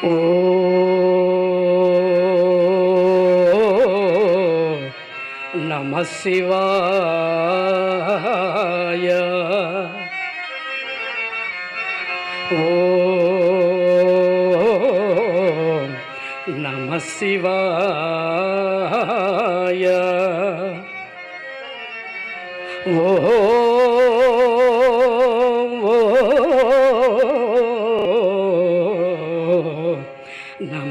ओ नमः शिवाय। ओ नमशिवाय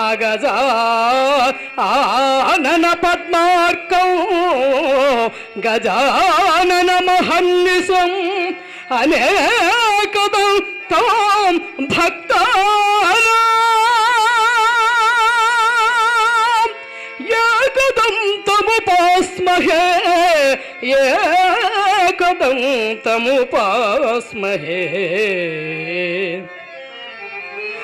అగజా ఆనన పద్మార్కం గజానన మహన్నిసం అనేకదం తాం భక్త ఏకదం తముపాస్మహే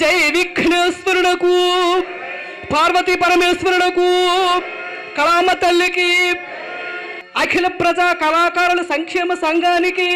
జై విఘ్నేశ్వరుడకు పార్వతీ పరమేశ్వరుడకు కళామ తల్లికి అఖిల ప్రజా కళాకారుల సంక్షేమ సంఘానికి